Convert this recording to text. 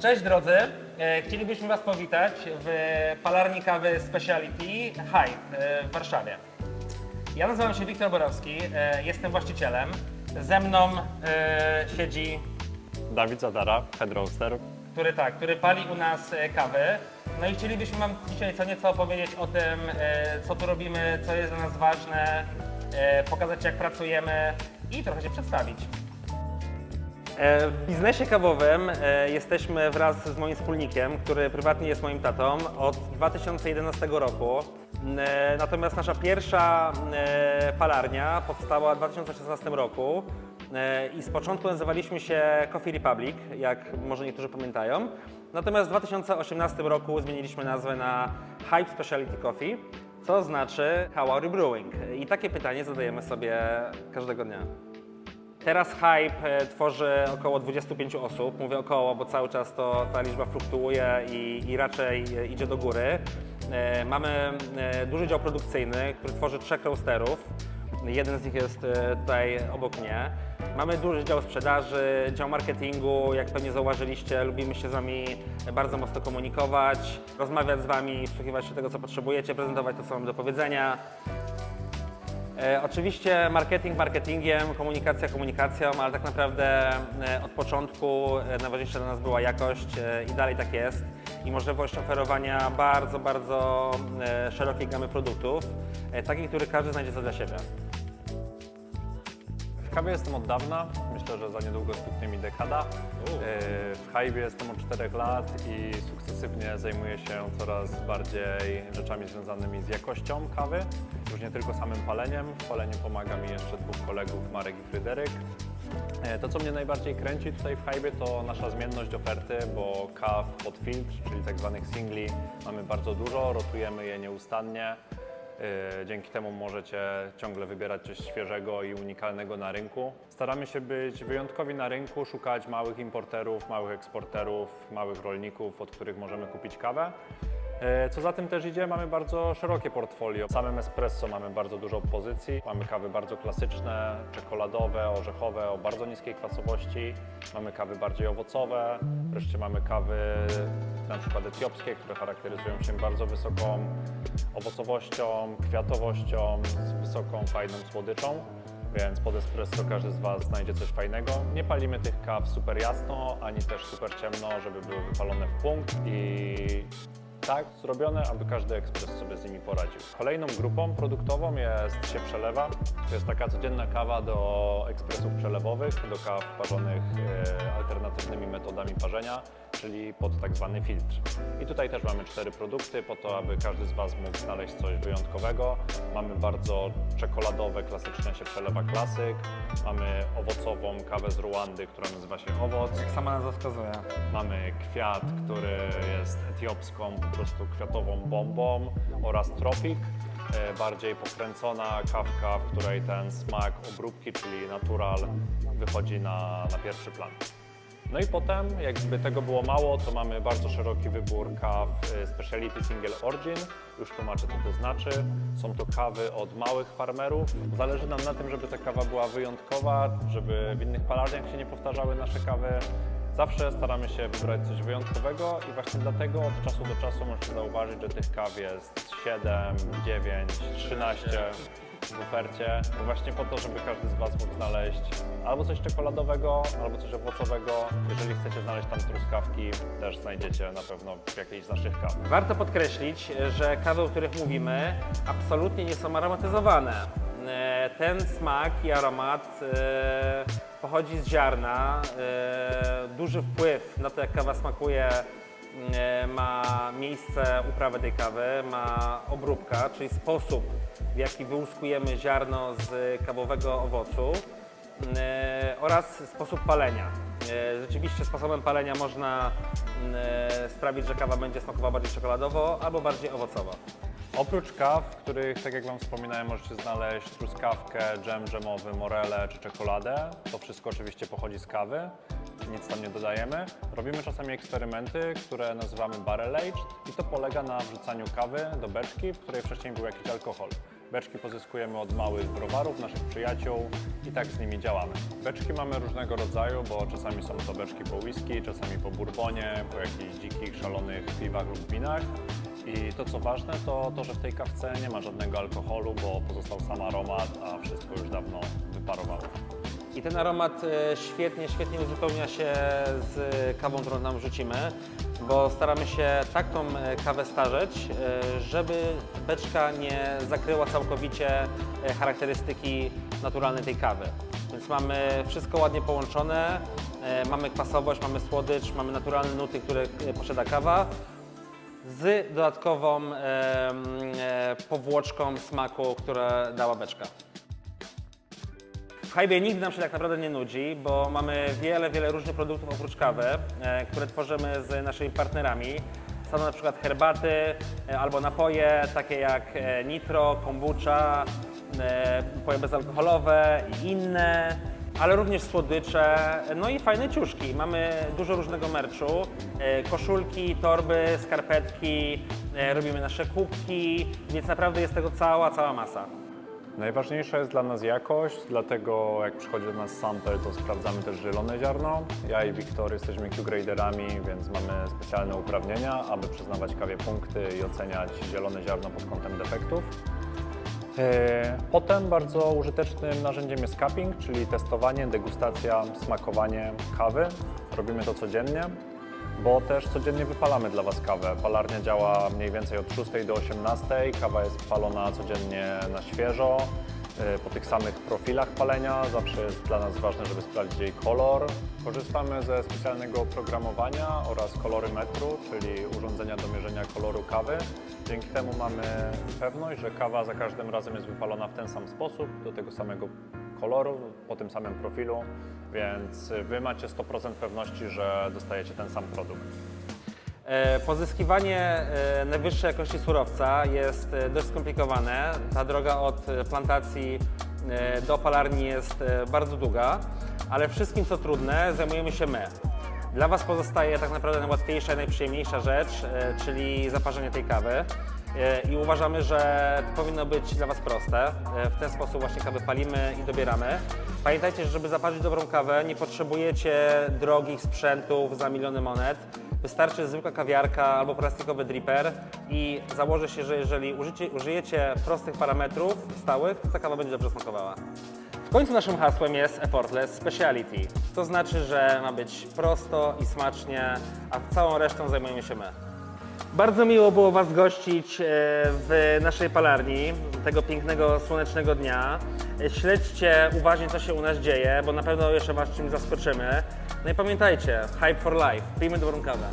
Cześć drodzy, E, chcielibyśmy Was powitać w palarni kawy Speciality High e, w Warszawie. Ja nazywam się Wiktor Borowski, e, jestem właścicielem. Ze mną siedzi, Dawid Zadara, head roaster. który tak, który pali u nas kawy. No i chcielibyśmy Wam dzisiaj co nieco opowiedzieć o tym, co tu robimy, co jest dla nas ważne, pokazać jak pracujemy i trochę się przedstawić. E, W biznesie kawowym e, jesteśmy wraz z moim wspólnikiem, który prywatnie jest moim tatą od 2011 roku. E, Natomiast nasza pierwsza palarnia powstała w 2016 roku i z początku nazywaliśmy się Coffee Republic, jak może niektórzy pamiętają. Natomiast w 2018 roku zmieniliśmy nazwę na Hype Specialty Coffee, co znaczy How are you brewing? I takie pytanie zadajemy sobie każdego dnia. Teraz Hype e, tworzy około 25 osób. Mówię około, bo cały czas to ta liczba fluktuuje i, i raczej e, idzie do góry. E, Mamy duży dział produkcyjny, który tworzy trzech roasterów. Jeden z nich jest tutaj obok mnie. Mamy duży dział sprzedaży, dział marketingu. Jak pewnie zauważyliście, lubimy się z Wami bardzo mocno komunikować, rozmawiać z Wami, wsłuchiwać się tego, co potrzebujecie, prezentować to, co mamy do powiedzenia. E, oczywiście marketing marketingiem, komunikacja komunikacją, ale tak naprawdę e, od początku e, najważniejsza dla nas była jakość i dalej tak jest. I możliwość oferowania bardzo, bardzo szerokiej gamy produktów, takich, który każdy znajdzie co dla siebie. Kawie jestem od dawna, myślę, że za niedługo stuknie mi dekada. Yy, W Hive jestem od 4 lat i sukcesywnie zajmuję się coraz bardziej rzeczami związanymi z jakością kawy, już nie tylko samym paleniem. W paleniu pomaga mi jeszcze dwóch kolegów, Marek i Fryderyk. E, To, co mnie najbardziej kręci tutaj w Hive, to nasza zmienność oferty, bo kaw pod filtr, czyli tak zwanych singli, mamy bardzo dużo, rotujemy je nieustannie. Yy, Dzięki temu możecie ciągle wybierać coś świeżego i unikalnego na rynku. Staramy się być wyjątkowi na rynku, szukać małych importerów, małych eksporterów, małych rolników, od których możemy kupić kawę. Yy, Co za tym też idzie, mamy bardzo szerokie portfolio. W samym espresso mamy bardzo dużo pozycji. Mamy kawy bardzo klasyczne, czekoladowe, orzechowe o bardzo niskiej kwasowości. Mamy kawy bardziej owocowe, wreszcie mamy kawy na przykład etiopskie, które charakteryzują się bardzo wysoką owocowością, kwiatowością, z wysoką, fajną słodyczą. Więc pod espresso każdy z Was znajdzie coś fajnego. Nie palimy tych kaw super jasno, ani też super ciemno, żeby były wypalone w punkt i tak zrobione, aby każdy ekspres sobie z nimi poradził. Kolejną grupą produktową jest się przelewa. To jest taka codzienna kawa do ekspresów przelewowych, do kaw parzonych e, alternatywnymi metodami parzenia, czyli pod tak zwany filtr. I tutaj też mamy cztery produkty po to, aby każdy z Was mógł znaleźć coś wyjątkowego. Mamy bardzo czekoladowe, klasyczne się przelewa klasyk. Mamy owocową kawę z Ruandy, która nazywa się owoc. Jak sama nazwa wskazuje. Mamy kwiat, który jest etiopską prostu kwiatową bombą oraz tropik, e, bardziej pokręcona kawka, w której ten smak obróbki, czyli natural, wychodzi na, na pierwszy plan. No i potem, jakby tego było mało, to mamy bardzo szeroki wybór kaw e, Speciality Single Origin. Już tłumaczę, co to znaczy. Są to kawy od małych farmerów. Zależy nam na tym, żeby ta kawa była wyjątkowa, żeby w innych palarniach się nie powtarzały nasze kawy. Zawsze staramy się wybrać coś wyjątkowego i właśnie dlatego od czasu do czasu możecie zauważyć, że tych kaw jest 7, 9, 13 w ofercie. Właśnie po to, żeby każdy z Was mógł znaleźć albo coś czekoladowego, albo coś owocowego. Jeżeli chcecie znaleźć tam truskawki, też znajdziecie na pewno w jakiejś z naszych kaw. Warto podkreślić, że kawy, o których mówimy, absolutnie nie są aromatyzowane. E, Ten smak i aromat e, pochodzi z ziarna. E, Duży wpływ na to, jak kawa smakuje, e, ma miejsce uprawy tej kawy, ma obróbka, czyli sposób, w jaki wyłuskujemy ziarno z kawowego owocu e, oraz sposób palenia. Rzeczywiście sposobem palenia można sprawić, że kawa będzie smakowała bardziej czekoladowo albo bardziej owocowo. Oprócz kaw, w których, tak jak Wam wspominałem, możecie znaleźć truskawkę, dżem dżemowy, morele czy czekoladę. To wszystko oczywiście pochodzi z kawy. nic tam nie dodajemy. Robimy czasami eksperymenty, które nazywamy barrel aged i to polega na wrzucaniu kawy do beczki, w której wcześniej był jakiś alkohol. Beczki pozyskujemy od małych browarów, naszych przyjaciół i tak z nimi działamy. Beczki mamy różnego rodzaju, bo czasami są to beczki po whisky, czasami po bourbonie, po jakichś dzikich, szalonych piwach lub winach. I to co ważne, to to, że w tej kawce nie ma żadnego alkoholu, bo pozostał sam aromat, a wszystko już dawno wyparowało. I ten aromat e, świetnie, świetnie uzupełnia się z kawą, którą nam rzucimy, bo staramy się tak tą e, kawę starzeć, e, żeby beczka nie zakryła całkowicie charakterystyki naturalnej tej kawy. Więc mamy wszystko ładnie połączone, mamy kwasowość, mamy słodycz, mamy naturalne nuty, które posiada kawa, z dodatkową e, powłoczką smaku, które dała beczka. W Hajbie nigdy nam się tak naprawdę nie nudzi, bo mamy wiele, wiele różnych produktów oprócz kawy, e, które tworzymy z naszymi partnerami. Są to na przykład herbaty e, albo napoje, takie jak nitro, kombucha, napoje bezalkoholowe i inne, ale również słodycze, no i fajne ciuszki. Mamy dużo różnego merczu, e, koszulki, torby, skarpetki, e, robimy nasze kubki, więc naprawdę jest tego cała, cała masa. Najważniejsza jest dla nas jakość, dlatego jak przychodzi do nas sample, to sprawdzamy też zielone ziarno. Ja i Wiktor jesteśmy Q-graderami, więc mamy specjalne uprawnienia, aby przyznawać kawie punkty i oceniać zielone ziarno pod kątem defektów. E, Potem bardzo użytecznym narzędziem jest cupping, czyli testowanie, degustacja, smakowanie kawy. Robimy to codziennie, bo też codziennie wypalamy dla Was kawę. Palarnia działa mniej więcej od 6 do 18. Kawa jest palona codziennie na świeżo, e, po tych samych profilach palenia. Zawsze jest dla nas ważne, żeby sprawdzić jej kolor. Korzystamy ze specjalnego oprogramowania oraz kolorymetru, czyli urządzenia do mierzenia koloru kawy. Dzięki temu mamy pewność, że kawa za każdym razem jest wypalona w ten sam sposób, do tego samego koloru, po tym samym profilu, więc Wy macie 100% pewności, że dostajecie ten sam produkt. E, Pozyskiwanie e, najwyższej jakości surowca jest e, dość skomplikowane. Ta droga od plantacji do palarni jest bardzo długa, ale wszystkim co trudne zajmujemy się my. Dla Was pozostaje tak naprawdę najłatwiejsza i najprzyjemniejsza rzecz, e, czyli zaparzenie tej kawy. E, I uważamy, że to powinno być dla Was proste. E, W ten sposób właśnie kawę palimy i dobieramy. Pamiętajcie, że żeby zaparzyć dobrą kawę, nie potrzebujecie drogich sprzętów za miliony monet. Wystarczy zwykła kawiarka albo plastikowy dripper i założę się, że jeżeli użycie, użyjecie prostych parametrów stałych, to ta kawa będzie dobrze smakowała. W końcu naszym hasłem jest Effortless Speciality. To znaczy, że ma być prosto i smacznie, a całą resztą zajmujemy się my. Bardzo miło było Was gościć e, w naszej palarni tego pięknego, słonecznego dnia. E, Śledźcie uważnie, co się u nas dzieje, bo na pewno jeszcze Was czymś zaskoczymy. No i pamiętajcie, hype for life, pijmy dobrą kawę.